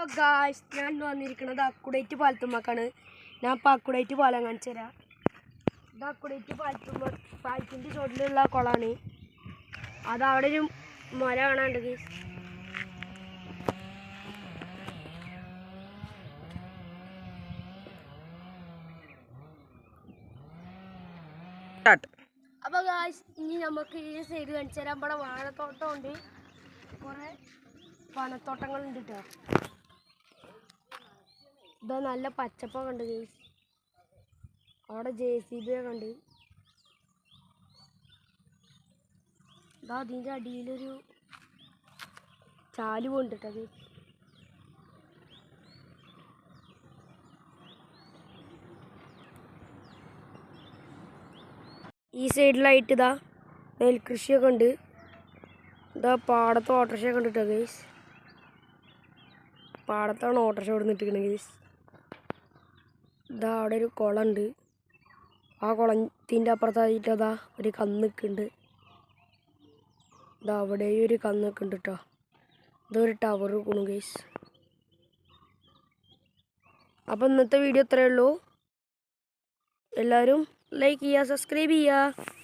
Hello guys ഞാൻ വന്നിരിക്കുന്നത് അക്കുഡേറ്റ് പാലത്തുമ്മക്കാണ് ഞാൻ ഇപ്പോൾ അക്കുഡേറ്റ് പാലം കാണിച്ചു തരാം. ഇത് അക്കുഡേറ്റ് പാലത്തുമ്മ പാലത്തിന്റെ ചുവട്ടിലുള്ള കുളമാണ് അത് അവിടെ ഒരു മര കാണാണ്ട് അപ്പോൾ ഗായ്സ് ഇനി നമുക്ക് ഈ സൈഡ് കാണിച്ചു തരാം. ഇവിടെ വാഴത്തോട്ടം ഉണ്ട്. കുറേ പനത്തോട്ടങ്ങളുണ്ട് കേട്ടോ ഇതാ നല്ല പച്ചപ്പ കണ്ട് ഗൈസ്. അവിടെ ജെ സി ബി കണ്ട് ഉണ്ട് ഇതാ അതിന്റെ അടിയിലൊരു ചാൽ കൊണ്ടിട്ടത് ഈ സൈഡിലായിട്ട് ഇതാ നെൽകൃഷിയൊക്കെ ഉണ്ട്. ഇതാ പാടത്ത് ഓട്ടോറിക്ഷയൊക്കെ ഉണ്ട് കേട്ടോ ഗൈസ്? പാടത്താണ് ഓട്ടോറിക്ഷ ഇവിടെ ഇതാ അവിടെ ഒരു കുളമുണ്ട് ആ കുളത്തിന്റെ അപ്പുറത്തായിട്ട് അതാ ഒരു കന്ന് ഉണ്ട് ഇതാ അവിടെയും ഒരു കന്നിക്കുണ്ട് കേട്ടോ ഇതൊരു ടവർ കുണു കേസ് അപ്പം ഇന്നത്തെ വീഡിയോ ഇത്രയേ ഉള്ളൂ. എല്ലാവരും ലൈക്ക് ചെയ്യുക സബ്സ്ക്രൈബ് ചെയ്യുക.